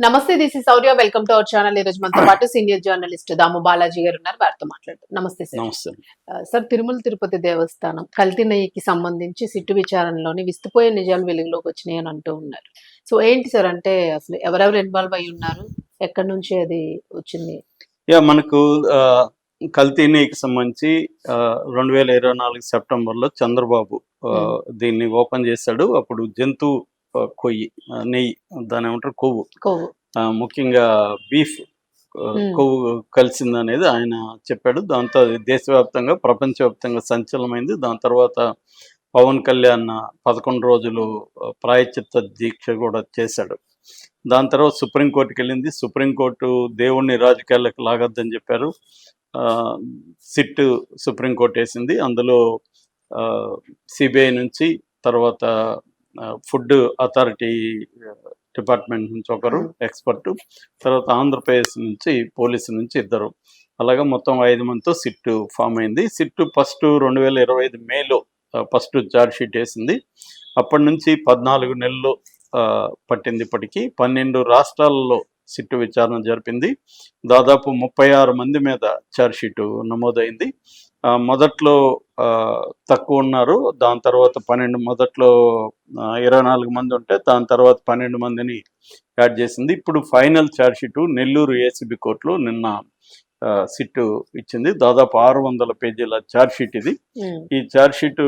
నమస్తే this is Sourya welcome to our channel ఈ రోజు మనతో పాటు సీనియర్ జర్నలిస్ట్ దాము బాలాజీ గారు ఉన్నారు. వారితో మాట్లాడుతాం నమస్తే సార్ సార్ తిరుమల తిరుపతి దేవస్థానం కల్తీ నెయ్యికి సంబంధించి సిట్టు విచారణలోని విస్తుపోయే నిజాలు వెలుగులోకి వచ్చినాయి అని అంటూ ఉన్నారు. సో ఏంటి సార్ అంటే అసలు ఎవరెవరు ఇన్వాల్వ్ అయి ఉన్నారు? ఎక్కడి నుంచి అది వచ్చింది? యా మనకు ఆ, కల్తీ నెయ్యికి సంబంధించి రెండు వేల ఇరవై నాలుగు సెప్టెంబర్లో చంద్రబాబు దీన్ని ఓపెన్ చేశాడు. అప్పుడు జంతు కొయ్యి నెయ్యి దాని ఏమంటారు కొవ్వు. ముఖ్యంగా బీఫ్. కొవ్వు కలిసింది అనేది ఆయన చెప్పాడు. దాంతో దేశవ్యాప్తంగా ప్రపంచవ్యాప్తంగా సంచలనమైంది. దాని తర్వాత పవన్ కళ్యాణ్ పదకొండు రోజులు ఆ, ప్రాయశ్చిత్త దీక్ష కూడా చేశాడు. దాని తర్వాత సుప్రీంకోర్టుకి వెళ్ళింది. సుప్రీంకోర్టు దేవుణ్ణి రాజకీయాలకు లాగొద్దని చెప్పారు. సిట్ సుప్రీంకోర్టు వేసింది. అందులో సిబిఐ నుంచి తర్వాత ఫుడ్ అథారిటీ డిపార్ట్మెంట్ నుంచి ఒకరు ఎక్స్పర్ట్. తర్వాత ఆంధ్రప్రదేశ్ నుంచి పోలీసు నుంచి ఇద్దరు. అలాగా మొత్తం ఐదు మందితో సిట్ ఫామ్ అయింది. సిట్ ఫస్ట్ రెండు వేల ఇరవై ఐదు మేలో ఫస్ట్ చార్జ్ షీట్ వేసింది. అప్పటి నుంచి పద్నాలుగు నెలలు పట్టింది ఇప్పటికీ. పన్నెండు రాష్ట్రాలలో సిట్టు విచారణ జరిపింది. దాదాపు ముప్పై ఆరు మంది మీద ఛార్జ్ షీటు నమోదైంది. మొదట్లో ఆ, తక్కువ ఉన్నారు. దాని తర్వాత పన్నెండు మొదట్లో ఇరవై నాలుగు మంది ఉంటే దాని తర్వాత పన్నెండు మందిని యాడ్ చేసింది. ఇప్పుడు final charge sheet Nellore ACB కోర్టులో నిన్న ఆ, సిట్టు ఇచ్చింది. దాదాపు ఆరు వందల పేజీల ఛార్జ్ షీట్ ఇది. ఈ ఛార్జ్ షీట్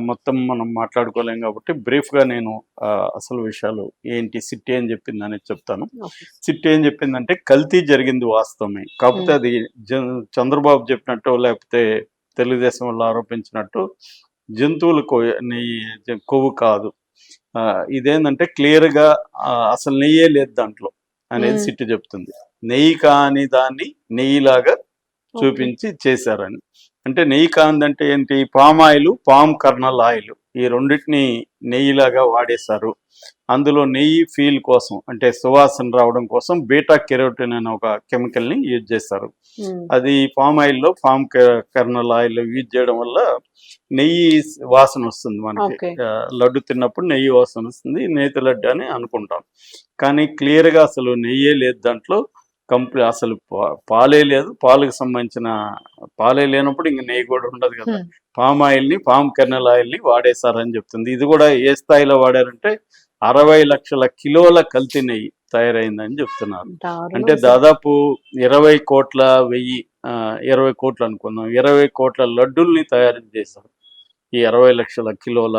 మొత్తం మనం మాట్లాడుకోలేం కాబట్టి బ్రీఫ్గా నేను అసలు విషయాలు ఏంటి సిట్ ఏం చెప్పింది అనేది చెప్తాను. సిట్ ఏం చెప్పిందంటే కల్తీ జరిగింది వాస్తవమే. కాకపోతే అది చంద్రబాబు చెప్పినట్టు లేకపోతే తెలుగుదేశం వాళ్ళు ఆరోపించినట్టు జంతువుల కొవ్వు- కాదు. ఇదేంటంటే క్లియర్గా ఆ, అసలు నెయ్యే లేదు దాంట్లో అనేది. సిట్ చెప్తుంది. నెయ్యి కాని దాన్ని నెయ్యిలాగా చూపించి చేశారని. అంటే నెయ్యి కాందంటే ఏంటి? Palm oil palm kernel oil ఈ రెండింటిని నెయ్యిలాగా వాడేశారు. అందులో నెయ్యి ఫీల్ కోసం అంటే సువాసన రావడం కోసం బీటా కెరోటిన్ అనే ఒక కెమికల్ని యూజ్ చేస్తారు అది పామ్ ఆయిల్లో పామ్ కర్నల్ ఆయిల్ యూజ్ చేయడం వల్ల నెయ్యి వాసన వస్తుంది మనకి. లడ్డు తిన్నప్పుడు నెయ్యి వాసన వస్తుంది నేతి లడ్డు అని అనుకుంటాం. కానీ క్లియర్గా అసలు నెయ్యే లేదు దాంట్లో. కంప్లీ అసలు పాలే లేదు. పాలకు సంబంధించిన పాలే లేనప్పుడు ఇంక నెయ్యి కూడా ఉండదు కదా. పామ్ ఆయిల్ని పామ్ కెర్నల్ ఆయిల్ని వాడేశారని చెప్తుంది. ఇది కూడా ఏ స్థాయిలో వాడారంటే అరవై లక్షల కిలోల కల్తీ నెయ్యి తయారైందని చెప్తున్నారు. అంటే. దాదాపు ఇరవై కోట్ల వెయ్యి ఇరవై కోట్లు అనుకుందాం. ఇరవై కోట్ల లడ్డుల్ని తయారు చేశారు ఈ అరవై లక్షల కిలోల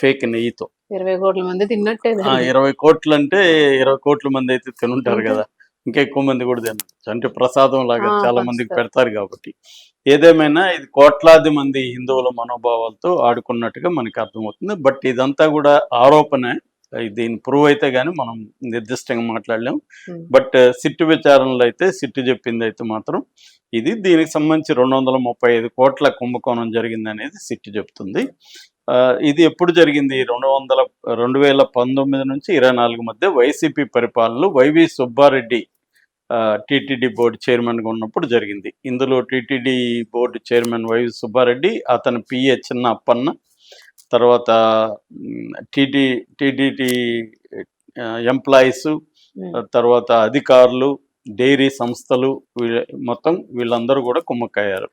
ఫేక్ నెయ్యితో. ఇరవై కోట్ల మంది తిన్నట్టే. ఇరవై కోట్లు అంటే ఇరవై కోట్ల మంది అయితే తినుంటారు. కదా. ఇంకా ఎక్కువ మంది కూడా తినచ్చు అంటే ప్రసాదం లాగా చాలా మందికి. పెడతారు కాబట్టి. ఏదేమైనా ఇది కోట్లాది మంది హిందువుల మనోభావాలతో ఆడుకున్నట్టుగా మనకి అర్థమవుతుంది. బట్ ఇదంతా కూడా ఆరోపణ. దీని ప్రూవ్ అయితే గానీ మనం నిర్దిష్టంగా మాట్లాడలేం. ఉమ్, బట్ సిట్టు విచారణలో అయితే సిట్టు చెప్పింది అయితే మాత్రం ఇది దీనికి సంబంధించి రెండు వందల ముప్పై ఐదు కోట్ల కుంభకోణం జరిగింది అనేది సిట్టు చెప్తుంది. ఇది ఎప్పుడు జరిగింది? రెండు వందల రెండు వేల పంతొమ్మిది నుంచి ఇరవై నాలుగు మధ్య వైసీపీ పరిపాలనలో వైవి సుబ్బారెడ్డి టీటీడీ బోర్డు చైర్మన్గా ఉన్నప్పుడు జరిగింది. ఇందులో TTD board chairman YV Subba Reddy అతని పిఏ చిన్న అప్పన్న తర్వాత టీటీ టీటీడీ ఎంప్లాయీస్ తర్వాత అధికారులు డైరీ సంస్థలు వీళ్ళ- మొత్తం వీళ్ళందరూ కూడా కుమ్మక్కయ్యారు.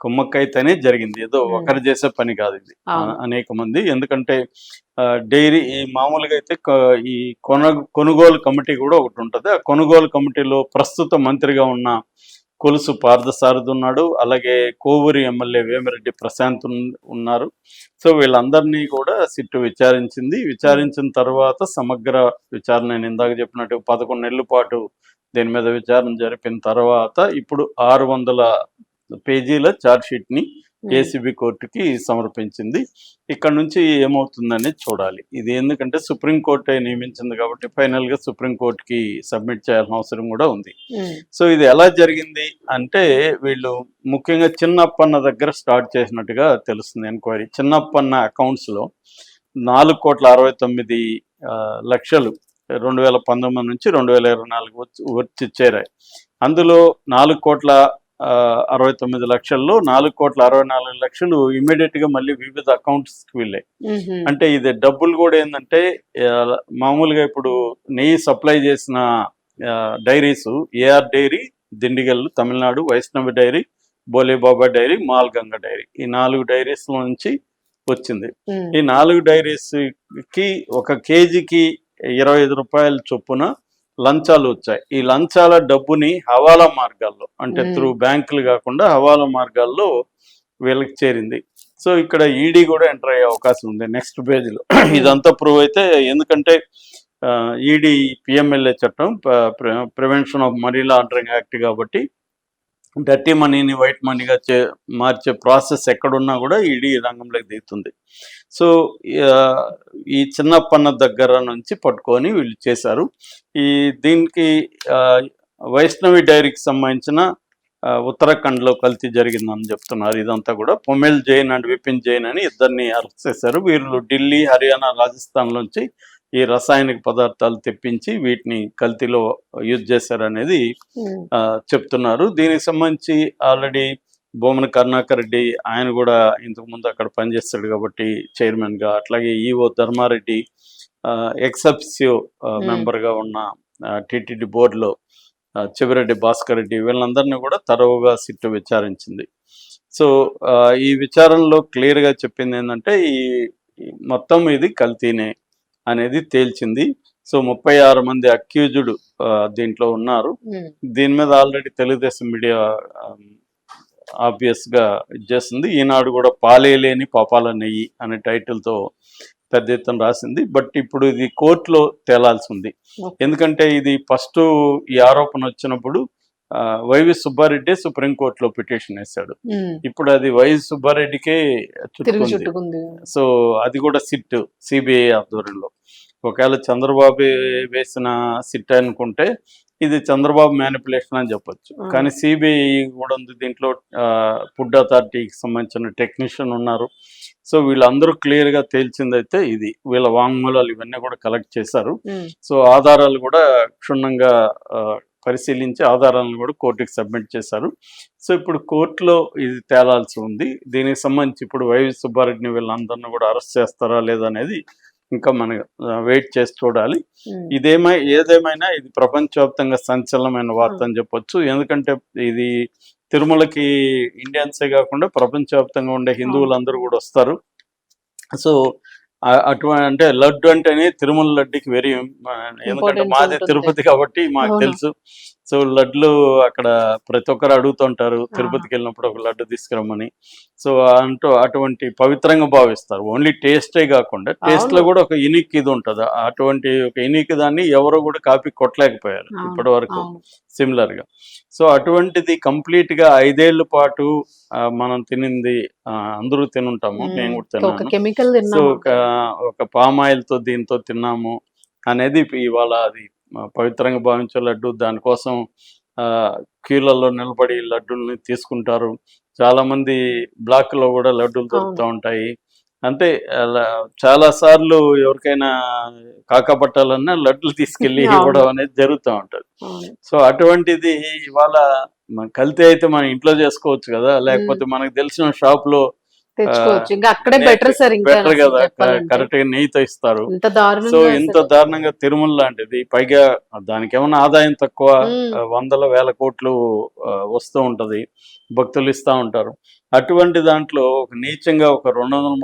కుమ్మక్కైతేనే జరిగింది. ఏదో. ఒకరు చేసే పని కాదు ఇది. అనేక మంది. ఎందుకంటే డైరీ ఈ మామూలుగా అయితే ఈ కొన కొనుగోలు కమిటీ కూడా ఒకటి ఉంటుంది. ఆ కొనుగోలు కమిటీలో ప్రస్తుత మంత్రిగా ఉన్న కొలుసు పార్థసారథి ఉన్నాడు. అలాగే కోవూరి ఎమ్మెల్యే వేమిరెడ్డి ప్రశాంత్ ఉన్నారు. సో వీళ్ళందరినీ కూడా సిట్టు విచారించింది. విచారించిన తర్వాత సమగ్ర విచారణ నేను ఇందాక చెప్పినట్టు పదకొండు నెలల పాటు దీని మీద విచారణ జరిపిన తర్వాత ఇప్పుడు ఆరు వందల పేజీల చార్జ్షీట్ని ఏసీబీ కోర్టుకి సమర్పించింది. ఇక్కడ నుంచి ఏమవుతుందని చూడాలి. ఇది ఎందుకంటే సుప్రీంకోర్టు నియమించింది కాబట్టి ఫైనల్గా సుప్రీంకోర్టుకి సబ్మిట్ చేయాల్సిన అవసరం కూడా ఉంది. సో ఇది ఎలా జరిగింది అంటే వీళ్ళు ముఖ్యంగా చిన్నప్పన్న దగ్గర స్టార్ట్ చేసినట్టుగా తెలుస్తుంది ఎంక్వైరీ. చిన్నప్పన్న అకౌంట్స్లో నాలుగు కోట్ల అరవై తొమ్మిది లక్షలు రెండు వేల పంతొమ్మిది నుంచి రెండు వేల ఇరవై నాలుగు వచ్చి వచ్చి చేరాయి. అందులో నాలుగు కోట్ల అరవై తొమ్మిది లక్షల్లో నాలుగు కోట్ల అరవై నాలుగు లక్షలు ఇమీడియట్గా మళ్ళీ వివిధ అకౌంట్స్కి వెళ్ళాయి. అంటే ఇది డబ్బులు కూడా ఏంటంటే మామూలుగా ఇప్పుడు నెయ్యి సప్లై చేసిన dairies AR dairy Dindigul Tamil Nadu Vaishnavi dairy Bhole Baba dairy Malganga dairy ఈ నాలుగు డైరీస్ నుంచి వచ్చింది. ఈ నాలుగు డైరీస్కి ఒక కేజీకి ఇరవై ఐదు రూపాయల చొప్పున లంచాలు వచ్చాయి. ఈ లంచాల డబ్బుని హవాలా మార్గాల్లో అంటే. త్రూ బ్యాంకులు కాకుండా హవాలా మార్గాల్లో వీళ్ళకి చేరింది. సో ఇక్కడ ఈడీ కూడా ఎంటర్ అయ్యే అవకాశం ఉంది నెక్స్ట్ పేజీలో. ఇదంతా ప్రూవ్ అయితే ఎందుకంటే ఈడీ పిఎంఎల్ఏ చట్టం prevention of money laundering act కాబట్టి డర్టీ మనీని వైట్ మనీగా చే మార్చే ప్రాసెస్ ఎక్కడున్నా కూడా ఈడీ రంగంలోకి దిగుతుంది. సో ఈ చిన్నప్పన్న దగ్గర నుంచి పట్టుకొని వీళ్ళు చేశారు. ఈ దీనికి వైష్ణవి డైరీకి సంబంధించిన ఉత్తరాఖండ్లో కల్తీ జరిగిందని చెప్తున్నారు. ఇదంతా కూడా పొమెల్ జైన్ అండ్ విపిన్ జైన్ అని ఇద్దరిని అరెస్ట్ చేశారు. వీళ్ళు ఢిల్లీ హర్యానా రాజస్థాన్ నుంచి ఈ రసాయనిక పదార్థాలు తెప్పించి వీటిని కల్తీలో యూజ్ చేశారు అనేది మ్మ్. ఆ, చెప్తున్నారు దీనికి సంబంధించి ఆల్రెడీ బొమ్మన కరుణాకర్ రెడ్డి ఆయన కూడా ఇంతకు ముందు అక్కడ పనిచేస్తాడు కాబట్టి చైర్మన్గా అట్లాగే ఈఓ ధర్మారెడ్డి ఎక్సెప్సియో Hmm. మెంబర్గా ఉన్న టిటిడి బోర్డులో చివరెడ్డి భాస్కర్ రెడ్డి వీళ్ళందరినీ కూడా తరవుగా సిట్టు విచారించింది సో ఈ విచారణలో క్లియర్గా చెప్పింది ఏంటంటే ఈ మొత్తం ఇది కల్తీనే అనేది తేల్చింది. సో ముప్పై ఆరు మంది అక్యూజుడ్ దీంట్లో ఉన్నారు. దీని మీద ఆల్రెడీ తెలుగుదేశం మీడియా ఆబ్వియస్గా ఇచ్చేస్తుంది ఈనాడు కూడా పాలేలేని పాపాల నెయ్యి అనే title తో పెద్ద ఎత్తున రాసింది. బట్ ఇప్పుడు ఇది కోర్టులో తేలాల్సి ఉంది. ఎందుకంటే ఇది ఫస్ట్ ఈ ఆరోపణ వచ్చినప్పుడు వైవి సుబ్బారెడ్డి సుప్రీంకోర్టులో పిటిషన్ వేశాడు. ఇప్పుడు అది వైవి సుబ్బారెడ్డికే చుట్టుకుంది. సో అది కూడా సిట్ సిబిఐ ఆధ్వర్యంలో. ఒకవేళ చంద్రబాబు వేసిన సిట్ అనుకుంటే ఇది చంద్రబాబు మ్యానిపులేషన్ అని చెప్పొచ్చు. కానీ సిబిఐ కూడా ఉంది దీంట్లో ఫుడ్ అథారిటీకి సంబంధించిన టెక్నీషియన్ ఉన్నారు. సో వీళ్ళందరూ క్లియర్గా తేల్చిందైతే ఇది. వీళ్ళ వాంగ్మూలాలు ఇవన్నీ కూడా కలెక్ట్ చేశారు. సో ఆధారాలు కూడా క్షుణ్ణంగా పరిశీలించి ఆధారాలను కూడా కోర్టుకి సబ్మిట్ చేశారు. సో ఇప్పుడు కోర్టులో ఇది తేలాల్సి ఉంది. దీనికి సంబంధించి ఇప్పుడు వైవి సుబ్బారెడ్డిని వీళ్ళందరినీ కూడా అరెస్ట్ చేస్తారా లేదా అనేది ఇంకా మనం వెయిట్ చేసి చూడాలి. ఇదేమై ఏదేమైనా ఇది ప్రపంచవ్యాప్తంగా సంచలనమైన వార్త అని చెప్పొచ్చు. ఎందుకంటే ఇది తిరుమలకి ఇండియన్సే కాకుండా ప్రపంచవ్యాప్తంగా ఉండే హిందువులందరూ కూడా వస్తారు. సో అటువంటి అంటే లడ్డు అంటేనే తిరుమల లడ్డుకి వెరీ ఎందుకంటే మాదే. తిరుపతి కాబట్టి మాకు. తెలుసు సో లడ్లు అక్కడ ప్రతి ఒక్కరు అడుగుతుంటారు తిరుపతికి వెళ్ళినప్పుడు ఒక లడ్డు తీసుకురమ్మని. సో అంటూ అటువంటి పవిత్రంగా భావిస్తారు. ఓన్లీ టేస్టే కాకుండా టేస్ట్లో. కూడా ఒక యునిక్ ఇది ఉంటుంది. అటువంటి ఒక యునిక్ దాన్ని ఎవరు కూడా కాపీ కొట్టలేకపోయారు ఇప్పటి వరకు. సిమిలర్గా. సో అటువంటిది కంప్లీట్గా ఐదేళ్ళ పాటు మనం తినింది అందరూ తినుంటాము. మ్మ్. నేను కూడా తిన్నాను. కెమికల్ సో తిన్నాము. ఒక ఒక పామ్ ఆయిల్తో దీంతో తిన్నాము. అనేది ఇవాళ అది పవిత్రంగా భావించే లడ్డు దానికోసం ఆ, క్యూలలో నిలబడి లడ్డూల్ని తీసుకుంటారు. చాలా మంది బ్లాక్లో కూడా లడ్డూలు దొరుకుతూ ఉంటాయి. అంటే అలా చాలా సార్లు ఎవరికైనా కాకపట్టాలన్నా లడ్డులు తీసుకెళ్ళి అవును. ఇవ్వడం అనేది జరుగుతూ ఉంటది. సో అటువంటిది ఇవాళ కల్తీ అయితే మనం ఇంట్లో చేసుకోవచ్చు కదా లేకపోతే మనకు తెలిసిన షాప్లో తెచ్చుకోవచ్చు. ఇంకా అక్కడే బెటర్ సార్ ఇంకా బెటర్ కదా. కరెక్ట్గా నెయ్యితో ఇస్తారు. ఇంత సో ఇంత. దారుణంగా తిరుమల లాంటిది పైగా దానికి ఏమైనా ఆదాయం తక్కువ వందల వేల కోట్లు వస్తూ ఉంటది. భక్తులు ఇస్తా ఉంటారు. అటువంటి దాంట్లో ఒక నీచంగా ఒక రెండు వందల